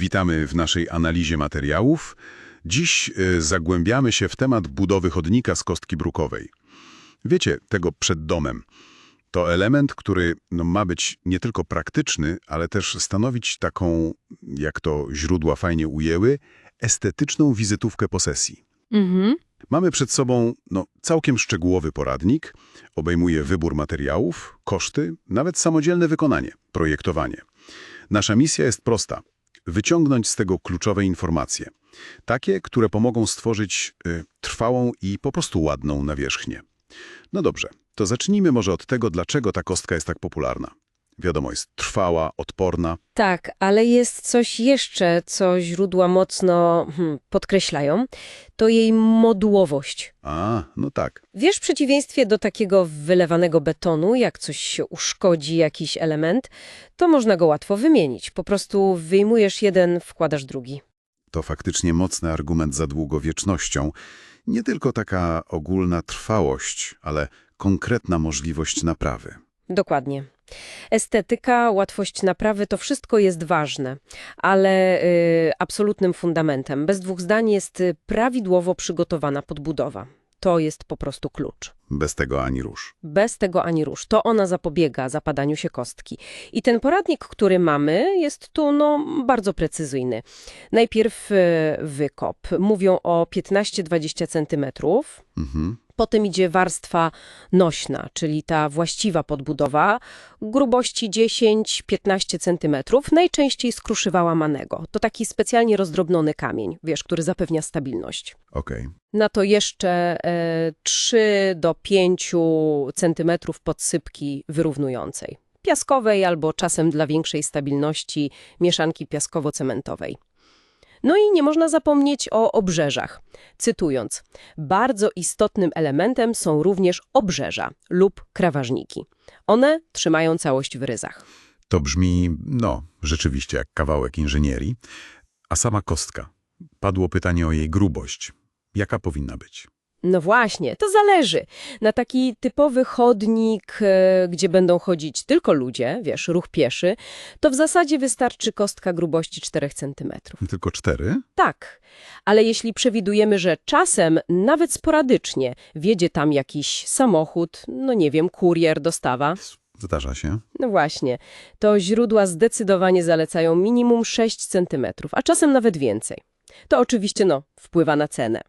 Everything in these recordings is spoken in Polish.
Witamy w naszej analizie materiałów. Dziś y, zagłębiamy się w temat budowy chodnika z kostki brukowej. Wiecie, tego przed domem. To element, który no, ma być nie tylko praktyczny, ale też stanowić taką, jak to źródła fajnie ujęły, estetyczną wizytówkę posesji. Mhm. Mamy przed sobą no, całkiem szczegółowy poradnik. Obejmuje wybór materiałów, koszty, nawet samodzielne wykonanie, projektowanie. Nasza misja jest prosta. Wyciągnąć z tego kluczowe informacje. Takie, które pomogą stworzyć y, trwałą i po prostu ładną nawierzchnię. No dobrze, to zacznijmy może od tego, dlaczego ta kostka jest tak popularna. Wiadomo, jest trwała, odporna. Tak, ale jest coś jeszcze, co źródła mocno hmm, podkreślają. To jej modułowość. A, no tak. Wiesz, w przeciwieństwie do takiego wylewanego betonu, jak coś się uszkodzi, jakiś element, to można go łatwo wymienić. Po prostu wyjmujesz jeden, wkładasz drugi. To faktycznie mocny argument za długowiecznością. Nie tylko taka ogólna trwałość, ale konkretna możliwość naprawy. Dokładnie. Estetyka, łatwość naprawy to wszystko jest ważne, ale y, absolutnym fundamentem, bez dwóch zdań, jest y, prawidłowo przygotowana podbudowa. To jest po prostu klucz. Bez tego ani rusz. Bez tego ani rusz. To ona zapobiega zapadaniu się kostki. I ten poradnik, który mamy, jest tu no, bardzo precyzyjny. Najpierw y, wykop. Mówią o 15-20 centymetrów. Mhm. Potem idzie warstwa nośna, czyli ta właściwa podbudowa, grubości 10-15 cm, najczęściej z łamanego. To taki specjalnie rozdrobniony kamień, wiesz, który zapewnia stabilność. Okej. Na to jeszcze e, 3 do 5 cm podsypki wyrównującej. Piaskowej albo czasem dla większej stabilności mieszanki piaskowo-cementowej. No i nie można zapomnieć o obrzeżach. Cytując, bardzo istotnym elementem są również obrzeża lub krawężniki. One trzymają całość w ryzach. To brzmi, no, rzeczywiście jak kawałek inżynierii. A sama kostka. Padło pytanie o jej grubość. Jaka powinna być? No właśnie, to zależy. Na taki typowy chodnik, e, gdzie będą chodzić tylko ludzie, wiesz, ruch pieszy, to w zasadzie wystarczy kostka grubości 4 cm. Tylko cztery? Tak, ale jeśli przewidujemy, że czasem, nawet sporadycznie, wiedzie tam jakiś samochód, no nie wiem, kurier, dostawa, Zdarza się. no właśnie, to źródła zdecydowanie zalecają minimum 6 cm, a czasem nawet więcej. To oczywiście, no, wpływa na cenę.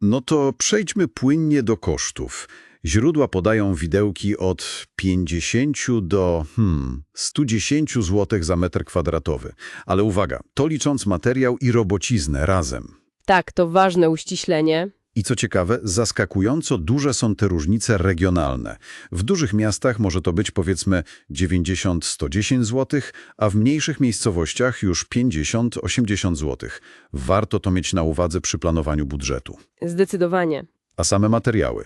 No to przejdźmy płynnie do kosztów. Źródła podają widełki od 50 do hmm, 110 zł za metr kwadratowy. Ale uwaga, to licząc materiał i robociznę razem. Tak, to ważne uściślenie. I co ciekawe, zaskakująco duże są te różnice regionalne. W dużych miastach może to być powiedzmy 90-110 zł, a w mniejszych miejscowościach już 50-80 zł. Warto to mieć na uwadze przy planowaniu budżetu. Zdecydowanie. A same materiały.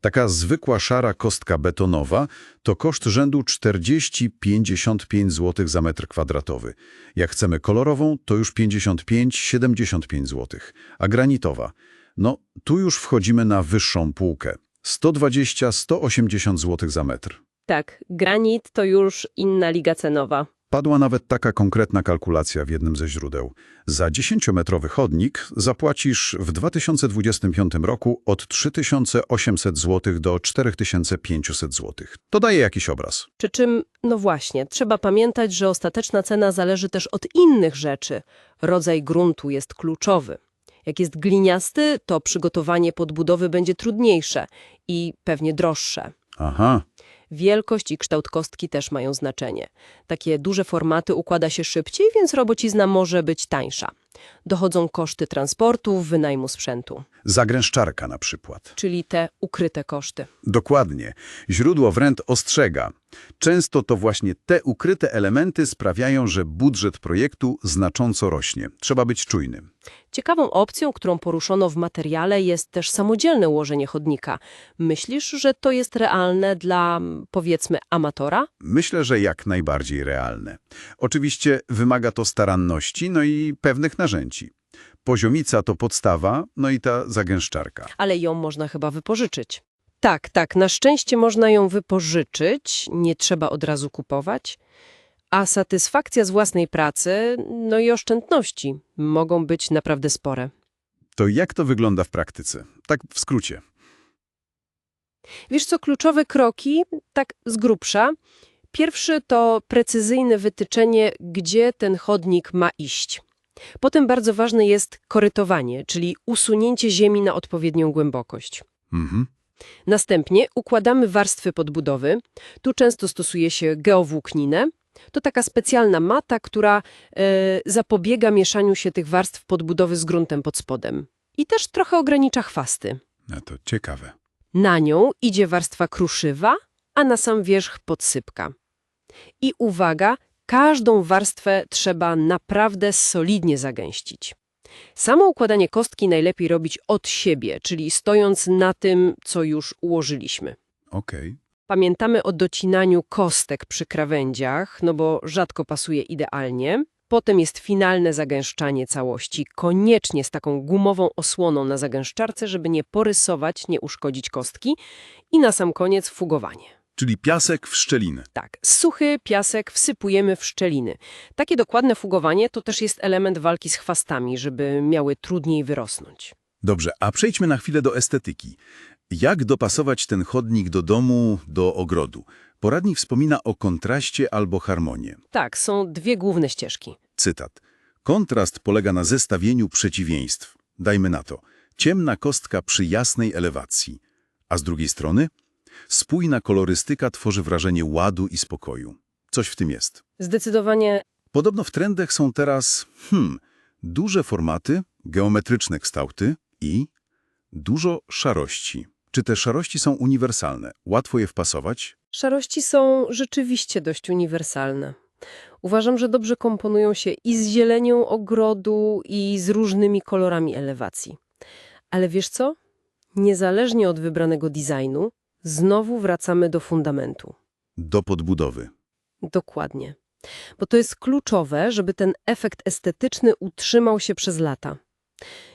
Taka zwykła szara kostka betonowa to koszt rzędu 40-55 zł za metr kwadratowy. Jak chcemy kolorową, to już 55-75 zł. A granitowa? No, tu już wchodzimy na wyższą półkę. 120-180 zł za metr. Tak, granit to już inna liga cenowa. Padła nawet taka konkretna kalkulacja w jednym ze źródeł. Za 10-metrowy chodnik zapłacisz w 2025 roku od 3800 zł do 4500 zł. To daje jakiś obraz. Przy czym, no właśnie, trzeba pamiętać, że ostateczna cena zależy też od innych rzeczy. Rodzaj gruntu jest kluczowy. Jak jest gliniasty, to przygotowanie podbudowy będzie trudniejsze i pewnie droższe. Aha, Wielkość i kształt kostki też mają znaczenie. Takie duże formaty układa się szybciej, więc robocizna może być tańsza. Dochodzą koszty transportu, wynajmu sprzętu, zagręszczarka na przykład. czyli te ukryte koszty. Dokładnie. Źródło wręcz ostrzega. Często to właśnie te ukryte elementy sprawiają, że budżet projektu znacząco rośnie. Trzeba być czujnym. Ciekawą opcją, którą poruszono w materiale jest też samodzielne ułożenie chodnika. Myślisz, że to jest realne dla, powiedzmy, amatora? Myślę, że jak najbardziej realne. Oczywiście wymaga to staranności, no i pewnych narzędzi. Poziomica to podstawa, no i ta zagęszczarka. Ale ją można chyba wypożyczyć. Tak, tak, na szczęście można ją wypożyczyć, nie trzeba od razu kupować. A satysfakcja z własnej pracy, no i oszczędności mogą być naprawdę spore. To jak to wygląda w praktyce? Tak w skrócie. Wiesz co, kluczowe kroki, tak z grubsza. Pierwszy to precyzyjne wytyczenie, gdzie ten chodnik ma iść. Potem bardzo ważne jest korytowanie, czyli usunięcie ziemi na odpowiednią głębokość. Mhm. Następnie układamy warstwy podbudowy. Tu często stosuje się geowłókninę. To taka specjalna mata, która e, zapobiega mieszaniu się tych warstw podbudowy z gruntem pod spodem. I też trochę ogranicza chwasty. No to ciekawe. Na nią idzie warstwa kruszywa, a na sam wierzch podsypka. I uwaga, każdą warstwę trzeba naprawdę solidnie zagęścić. Samo układanie kostki najlepiej robić od siebie, czyli stojąc na tym, co już ułożyliśmy. Okej. Pamiętamy o docinaniu kostek przy krawędziach, no bo rzadko pasuje idealnie. Potem jest finalne zagęszczanie całości, koniecznie z taką gumową osłoną na zagęszczarce, żeby nie porysować, nie uszkodzić kostki. I na sam koniec fugowanie. Czyli piasek w szczeliny. Tak, suchy piasek wsypujemy w szczeliny. Takie dokładne fugowanie to też jest element walki z chwastami, żeby miały trudniej wyrosnąć. Dobrze, a przejdźmy na chwilę do estetyki. Jak dopasować ten chodnik do domu, do ogrodu? Poradnik wspomina o kontraście albo harmonii. Tak, są dwie główne ścieżki. Cytat. Kontrast polega na zestawieniu przeciwieństw. Dajmy na to. Ciemna kostka przy jasnej elewacji. A z drugiej strony? Spójna kolorystyka tworzy wrażenie ładu i spokoju. Coś w tym jest. Zdecydowanie Podobno w trendach są teraz, hmm, duże formaty, geometryczne kształty i dużo szarości. Czy te szarości są uniwersalne? Łatwo je wpasować? Szarości są rzeczywiście dość uniwersalne. Uważam, że dobrze komponują się i z zielenią ogrodu, i z różnymi kolorami elewacji. Ale wiesz co? Niezależnie od wybranego designu, znowu wracamy do fundamentu. Do podbudowy. Dokładnie. Bo to jest kluczowe, żeby ten efekt estetyczny utrzymał się przez lata.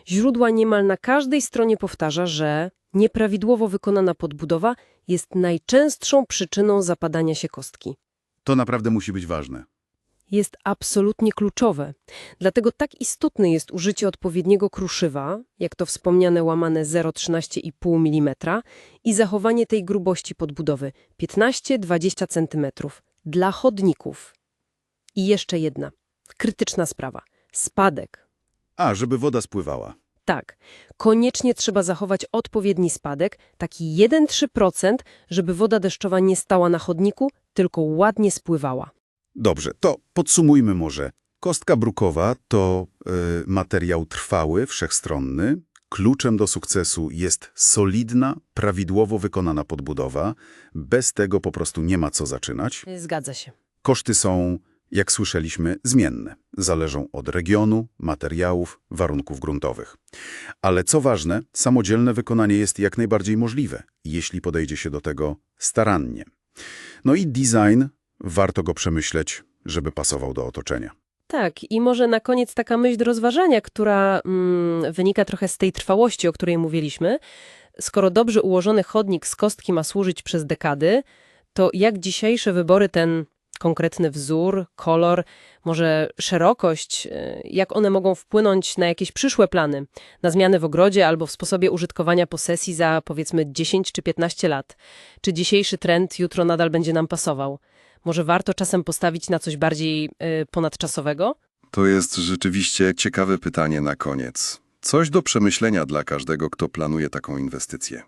Źródła niemal na każdej stronie powtarza, że nieprawidłowo wykonana podbudowa jest najczęstszą przyczyną zapadania się kostki. To naprawdę musi być ważne. Jest absolutnie kluczowe. Dlatego tak istotne jest użycie odpowiedniego kruszywa, jak to wspomniane łamane 0,13,5 mm i zachowanie tej grubości podbudowy 15-20 cm dla chodników. I jeszcze jedna, krytyczna sprawa. Spadek. A, żeby woda spływała. Tak, koniecznie trzeba zachować odpowiedni spadek, taki 1-3%, żeby woda deszczowa nie stała na chodniku, tylko ładnie spływała. Dobrze, to podsumujmy może. Kostka brukowa to y, materiał trwały, wszechstronny. Kluczem do sukcesu jest solidna, prawidłowo wykonana podbudowa. Bez tego po prostu nie ma co zaczynać. Zgadza się. Koszty są, jak słyszeliśmy, zmienne. Zależą od regionu, materiałów, warunków gruntowych. Ale co ważne, samodzielne wykonanie jest jak najbardziej możliwe, jeśli podejdzie się do tego starannie. No i design, warto go przemyśleć, żeby pasował do otoczenia. Tak, i może na koniec taka myśl do rozważania, która mm, wynika trochę z tej trwałości, o której mówiliśmy. Skoro dobrze ułożony chodnik z kostki ma służyć przez dekady, to jak dzisiejsze wybory ten konkretny wzór, kolor, może szerokość, y, jak one mogą wpłynąć na jakieś przyszłe plany, na zmiany w ogrodzie albo w sposobie użytkowania posesji za powiedzmy 10 czy 15 lat. Czy dzisiejszy trend jutro nadal będzie nam pasował? Może warto czasem postawić na coś bardziej y, ponadczasowego? To jest rzeczywiście ciekawe pytanie na koniec. Coś do przemyślenia dla każdego, kto planuje taką inwestycję.